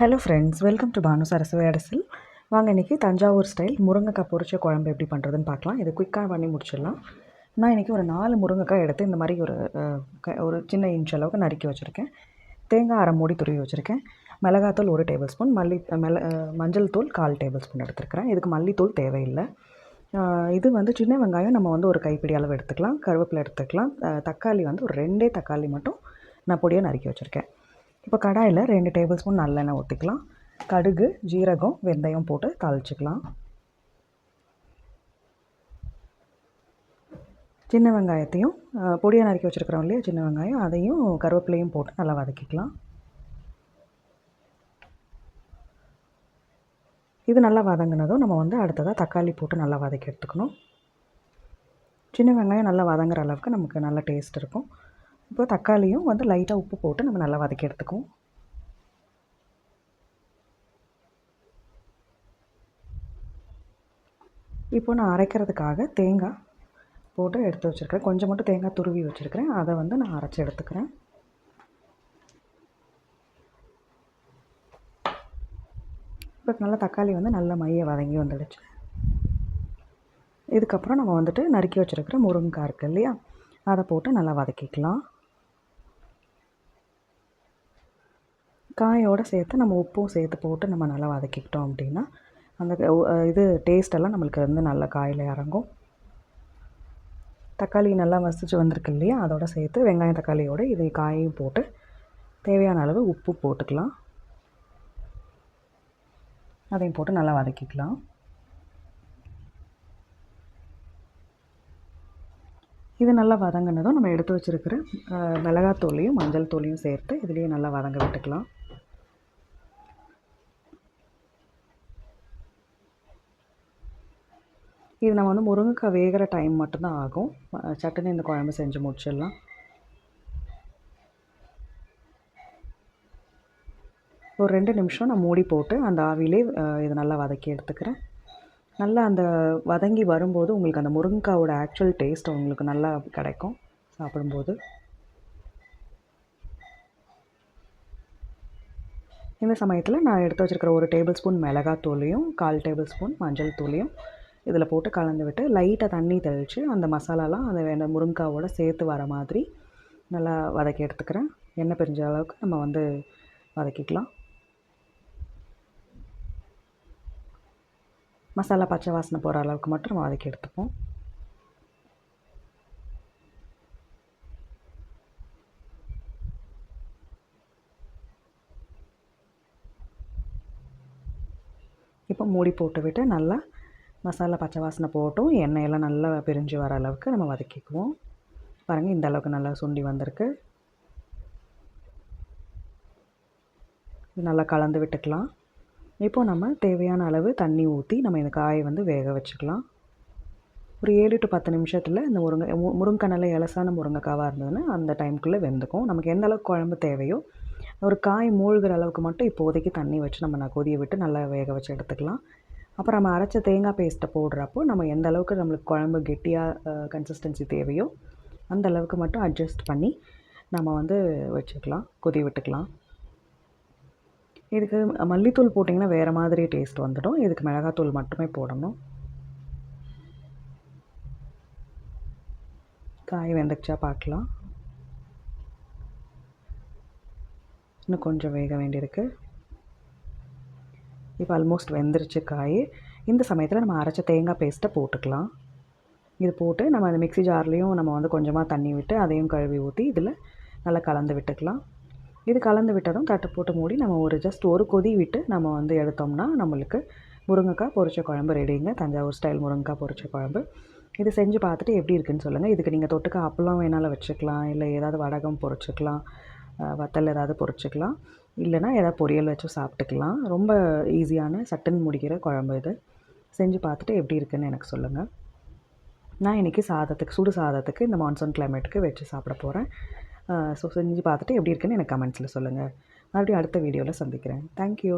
Hello friends welcome to Bhanu Saraswati அரசில் வாங்க இன்றைக்கி தஞ்சாவூர் ஸ்டைல் முருங்கைக்காய் பொரிச்ச குழம்பு எப்படி பண்ணுறதுன்னு பார்க்கலாம். இது குயிக்காக பண்ணி முடிச்சிடலாம். நான் இன்றைக்கி ஒரு நாலு முருங்கைக்காய் எடுத்து இந்த மாதிரி ஒரு ஒரு சின்ன இன்ச் அளவுக்கு நறுக்கி வச்சுருக்கேன். தேங்காய் அரை மூடி துருவி வச்சுருக்கேன். மிளகாத்தூள் ஒரு டேபிள் ஸ்பூன் மல்லி மெல மஞ்சள் தூள் கால் டேபிள் ஸ்பூன் எடுத்துருக்கிறேன். இதுக்கு மல்லித்தூள் தேவையில்லை. இது வந்து சின்ன வெங்காயம் நம்ம வந்து ஒரு கைப்பிடி அளவு எடுத்துக்கலாம். கருவேப்பிலை எடுத்துக்கலாம். தக்காளி வந்து ஒரு ரெண்டே தக்காளி மட்டும் நான் பொடியாக நறுக்கி வச்சுருக்கேன். இப்போ கடாயில் ரெண்டு டேபிள் ஸ்பூன் நல்லெண்ணெய் ஊற்றிக்கலாம். கடுகு ஜீரகம் வெந்தயம் போட்டு தாளிச்சிக்கலாம். சின்ன வெங்காயத்தையும் பொடியாக நறுக்கி வச்சுருக்குறோம் இல்லையா சின்ன வெங்காயம் அதையும் கருவேப்பிலையும் போட்டு நல்லா வதக்கிக்கலாம். இது நல்லா வதங்கினதும் நம்ம வந்து அடுத்ததாக தக்காளி போட்டு நல்லா வதக்கி எடுத்துக்கணும். சின்ன வெங்காயம் நல்லா வதங்குற அளவுக்கு நமக்கு நல்ல டேஸ்ட் இருக்கும். இப்போ தக்காளியும் வந்து லைட்டாக உப்பு போட்டு நம்ம நல்லா வதக்கி எடுத்துக்குவோம். இப்போ நான் அரைக்கிறதுக்காக தேங்காய் போட்டு எடுத்து வச்சுருக்கிறேன். கொஞ்சம் மட்டும் தேங்காய் துருவி வச்சுருக்கிறேன். அதை வந்து நான் அரைச்சி எடுத்துக்கிறேன். இப்போ நல்லா தக்காளி வந்து நல்ல மைய வதங்கி வந்துடுச்சு. இதுக்கப்புறம் நம்ம வந்துட்டு நறுக்கி வச்சுருக்கிற முருங்கைக்காய் இருக்குது இல்லையா அதை போட்டு நல்லா வதக்கிக்கலாம். காயோடு சேர்த்து நம்ம உப்பும் சேர்த்து போட்டு நம்ம நல்லா வதக்கிக்கிட்டோம் அப்படின்னா அந்த இது டேஸ்டெல்லாம் நம்மளுக்கு வந்து நல்லா காயில் இறங்கும். தக்காளி நல்லா மசிச்சு வந்திருக்கு இல்லையா? அதோட சேர்த்து வெங்காயம் தக்காளியோடு இது காயையும் போட்டு தேவையான அளவு உப்பு போட்டுக்கலாம். அதையும் போட்டு நல்லா வதக்கிக்கலாம். இது நல்லா வதங்கினதும் நம்ம எடுத்து வச்சுருக்கிற மிளகாத்தூளையும் மஞ்சள் தூளையும் சேர்த்து இதுலேயும் நல்லா வதங்க விட்டுக்கலாம். இது நம்ம வந்து முருங்கைக்காய் வேகிற டைம் மட்டும்தான் ஆகும். சட்டுன்னு இந்த குழம்பு செஞ்சு முடிச்சிடலாம். ஒரு ரெண்டு நிமிஷம் நான் மூடி போட்டு அந்த ஆவிலே இது நல்லா வதக்கி எடுத்துக்கிறேன். நல்லா அந்த வதங்கி வரும்போது உங்களுக்கு அந்த முருங்கைக்காவோட ஆக்சுவல் டேஸ்ட் உங்களுக்கு நல்லா கிடைக்கும் சாப்பிடும்போது. இந்த சமயத்தில் நான் எடுத்து வச்சுருக்கிற ஒரு டேபிள் ஸ்பூன் மிளகாத்தூளையும் கால் டேபிள் ஸ்பூன் மஞ்சள் தூளையும் இதில் போட்டு கலந்து விட்டு லைட்டாக தண்ணி தெளித்து அந்த மசாலாலாம் அந்த வேணும் முருங்காவோடு சேர்த்து வர மாதிரி நல்லா வதக்கி எடுத்துக்கிறேன். எண்ணெய் பிரிஞ்ச அளவுக்கு நம்ம வந்து வதக்கிக்கலாம். மசாலா பச்சை வாசனை போகிற அளவுக்கு மட்டும் நம்ம வதக்கி எடுத்துப்போம். இப்போ மூடி போட்டு விட்டு நல்லா மசாலா பச்சை வாசனை போட்டும் எண்ணெயெல்லாம் நல்லா பிரிஞ்சு வர அளவுக்கு நம்ம வதக்கிக்குவோம். பாருங்கள் இந்த அளவுக்கு நல்லா சுண்டி வந்திருக்கு. நல்லா கலந்து விட்டுக்கலாம். இப்போது நம்ம தேவையான அளவு தண்ணி ஊற்றி நம்ம இந்த காயை வந்து வேக வச்சுக்கலாம். ஒரு ஏழு டு பத்து நிமிஷத்தில் இந்த முருங்கை முருங்கை நல்ல இலசான முருங்கைக்காவாக இருந்ததுன்னா அந்த டைமுக்குள்ளே வெந்துக்கும். நமக்கு எந்த அளவுக்கு குழம்பு தேவையோ ஒரு காய் மூழ்கிற அளவுக்கு மட்டும் இப்போதைக்கு தண்ணி வச்சு நம்ம நான் கொதிய விட்டு நல்லா வேக வச்சு எடுத்துக்கலாம். அப்புறம் நம்ம அரைச்ச தேங்காய் பேஸ்ட்டை போடுறப்போ நம்ம எந்த அளவுக்கு நம்மளுக்கு குழம்பு கெட்டியாக கன்சிஸ்டன்சி தேவையோ அந்த அளவுக்கு மட்டும் அட்ஜஸ்ட் பண்ணி நம்ம வந்து வச்சுக்கலாம் கொதி விட்டுக்கலாம். இதுக்கு மல்லித்தூள் போட்டிங்கன்னா வேறு மாதிரி டேஸ்ட் வந்துடும். இதுக்கு மிளகாத்தூள் மட்டுமே போடணும். காய் வெந்துச்சா பார்க்கலாம். இன்னும் கொஞ்சம் வேக வேண்டியிருக்கு. இப்போ ஆல்மோஸ்ட் வெந்துருச்சு காய். இந்த சமயத்தில் நம்ம அரைச்ச தேங்காய் பேஸ்ட்டை போட்டுக்கலாம். இது போட்டு நம்ம அந்த மிக்சி ஜார்லேயும் நம்ம வந்து கொஞ்சமாக தண்ணி விட்டு அதையும் கழுவி ஊற்றி இதில் நல்லா கலந்து விட்டுக்கலாம். இது கலந்து விட்டதும் தட்டு போட்டு மூடி நம்ம ஒரு ஜஸ்ட் ஒரு கொதி விட்டு நம்ம வந்து எடுத்தோம்னா நம்மளுக்கு முருங்கைக்காய் பொரிச்ச குழம்பு ரெடிங்க தஞ்சாவூர் ஸ்டைல் முருங்கைக்காய் பொரிச்ச குழம்பு. இது செஞ்சு பார்த்துட்டு எப்படி இருக்குன்னு சொல்லுங்கள் இதுக்கு நீங்கள் தொட்டுக்க அப்பளம் வேணாலும் வச்சுக்கலாம். இல்லை ஏதாவது வடகம் பொரிச்சிக்கலாம். வத்தல் ஏதாவது பொரிச்சிக்கலாம். இல்லைனா ஏதாவது பொரியல் வச்சும் சாப்பிட்டுக்கலாம். ரொம்ப ஈஸியான சட்டுன்னு முடிக்கிற குழம்பு இது. செஞ்சு பார்த்துட்டு எப்படி இருக்குன்னு எனக்கு சொல்லுங்கள் நான் இன்றைக்கி சாதத்துக்கு சுடு சாதத்துக்கு இந்த மான்சூன் கிளைமேட்டுக்கு வச்சு சாப்பிட போகிறேன் ஸோ செஞ்சு பார்த்துட்டு எப்படி இருக்குன்னு எனக்கு கமெண்ட்ஸில் சொல்லுங்கள் மறுபடியும் அடுத்த வீடியோவில் சந்திக்கிறேன். தேங்க்யூ